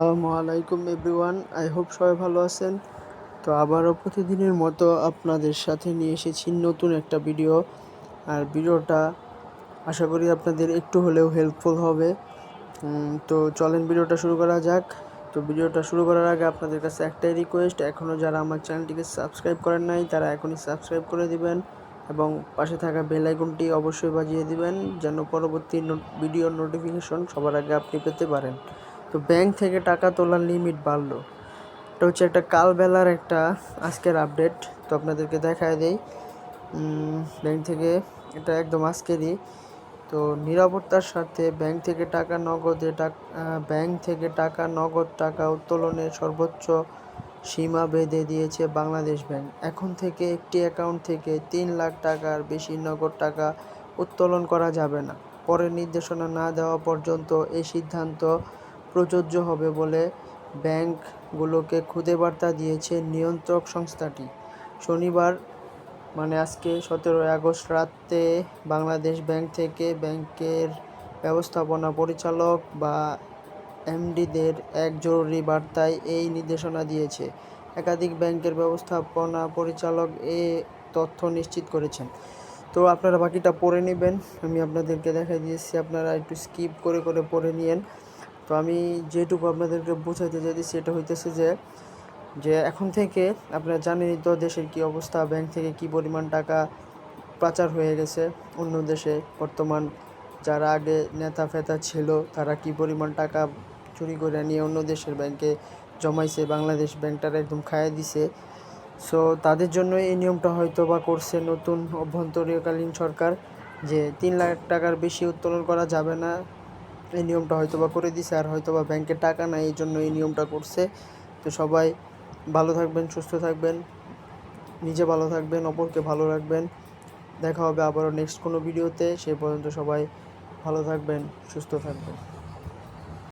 আসসালামু আলাইকুম everyone, I hope সবাই ভালো আছেন। তো আবারও প্রতিদিনের মতো আপনাদের সাথে নিয়ে এসেছি নতুন একটা ভিডিও। আর ভিডিওটা আশা করি আপনাদের একটু হলেও হেল্পফুল হবে। তো চলেন ভিডিওটা শুরু করা যাক। তো ভিডিওটা শুরু করার আগে আপনাদের কাছে একটাই রিকোয়েস্ট এখনও যারা আমার চ্যানেলটিকে সাবস্ক্রাইব করেন নাই, তারা এখনই সাবস্ক্রাইব করে দিবেন এবং পাশে থাকা বেল আইকনটি অবশ্যই বাজিয়ে দিবেন, যেন পরবর্তী ভিডিওর নোটিফিকেশন সবার আগে আপনি পেতে পারেন। তো ব্যাংক থেকে টাকা তোলার লিমিট বাড়লো। এটা হচ্ছে একটা কালবেলার একটা আজকের আপডেট তো আপনাদেরকে দেখায় দেই। ব্যাংক থেকে এটা একদম আজকেরই তো নিরাপত্তার সাথে ব্যাংক থেকে টাকা নগদে টাকা ব্যাংক থেকে টাকা নগদ টাকা উত্তোলনের সর্বোচ্চ সীমা বেঁধে দিয়েছে বাংলাদেশ ব্যাংক। এখন থেকে একটি অ্যাকাউন্ট থেকে তিন লাখ টাকার বেশি নগদ টাকা উত্তোলন করা যাবে না। পরে নির্দেশনা না দেওয়া পর্যন্ত এই সিদ্ধান্ত প্রযোজ্য হবে বলে ব্যাংকগুলোকে খুদে বার্তা দিয়েছে নিয়ন্ত্রক সংস্থাটি। শনিবার মানে আজকে সতেরোই আগস্ট রাতে, বাংলাদেশ ব্যাংক থেকে ব্যাংকের ব্যবস্থাপনা পরিচালক বা এমডিদের এক জরুরি বার্তায় এই নির্দেশনা দিয়েছে। একাধিক ব্যাংকের ব্যবস্থাপনা পরিচালক এ তথ্য নিশ্চিত করেছেন। তো আপনারা বাকিটা পড়ে নেবেন, আমি আপনাদেরকে দেখাই দিয়েছি, আপনারা একটু স্কিপ করে করে পড়ে নিয়েন। তো আমি যেটুকু আপনাদেরকে বোঝাইতে চাইছি সেটা হইতেছে যে যে এখন থেকে আপনারা জানেনই তো দেশের কি অবস্থা, ব্যাংক থেকে কি পরিমাণ টাকা পাচার হয়ে গেছে, অন্য দেশে বর্তমান যারা আগে নেতা ফেতা ছিল তারা কি পরিমাণ টাকা চুরি করে নিয়ে অন্য দেশের ব্যাংকে জমাইছে, বাংলাদেশ ব্যাংকটার একদম খাইয়ে দিছে। সো তাদের জন্য এই নিয়মটা হয়তো বা করছে নতুন অভ্যন্তরীণকালীন সরকার যে তিন লাখ টাকার বেশি উত্তোলন করা যাবে না। এই নিয়মটা হয়তো বা করে দিছে আর হয়তো বা ব্যাংকে টাকা নাই এই জন্য এই নিয়মটা করছে। তো সবাই ভালো থাকবেন, সুস্থ থাকবেন, নিজে ভালো থাকবেন, অপরকে ভালো রাখবেন। দেখা হবে আবারও নেক্সট কোনো ভিডিওতে সে পর্যন্ত সবাই ভালো থাকবেন, সুস্থ থাকবেন।